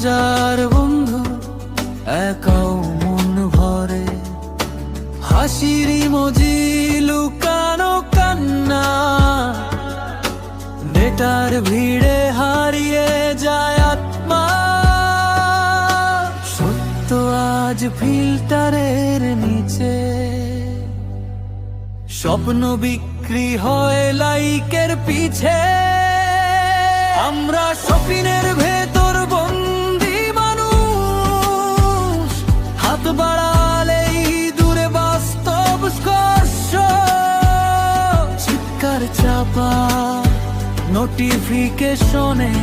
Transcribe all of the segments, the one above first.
হাজার বন্ধু, একাও মন ভরে। হাসির মজি লুকানো কান্না। নেটার ভিড়ে হারিয়ে যায় আত্মা। সত্য আজ ফিল্টারের নিচে। স্বপ্ন বিক্রি হয় লাইকের পিছে। আমরা শপিনের ভেতর বাড়ালেই দূরে বাস্তব স্পর্শ। চিৎকার চাপা নোটিফিকেশনে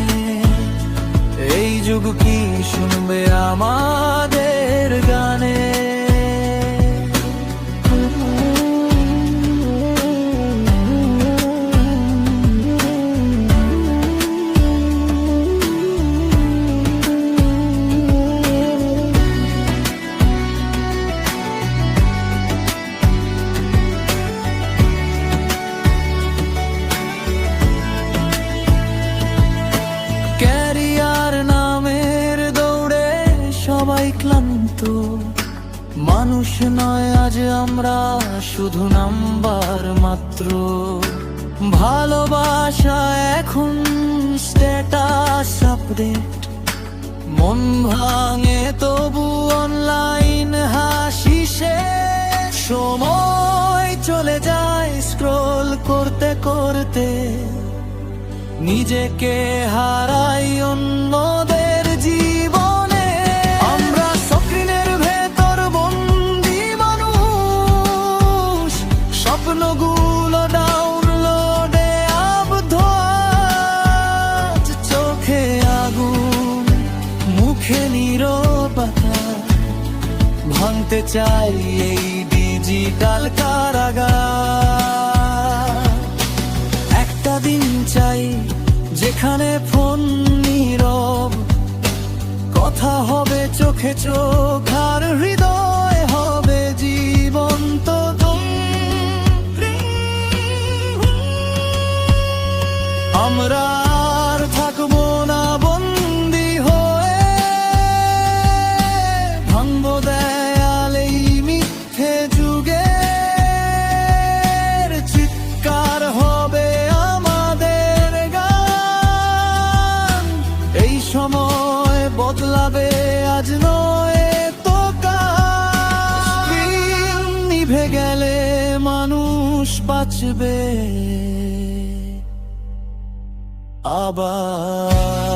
এই যুগ কি শুনবে আমাদের? ক্লান্ত মানুষ নয় আজ আমরা, শুধু নাম্বার মাত্র। ভালোবাসা এখন স্ট্যাটাস আপডেট মন ভাঙে তবু অনলাইন হাসি। সময় চলে যায় স্ক্রোল করতে করতে। নিজেকে হারাই অন্যদের ভাঙতে চাই এই ডিজিটাল কারাগার। একটা দিন চাই যেখানে ফোন নীরব, কথা হবে চোখে চোখ আর হৃদয় হবে জীবন্ত আমরা নিভে গেলে মানুষ বাঁচবে। আবার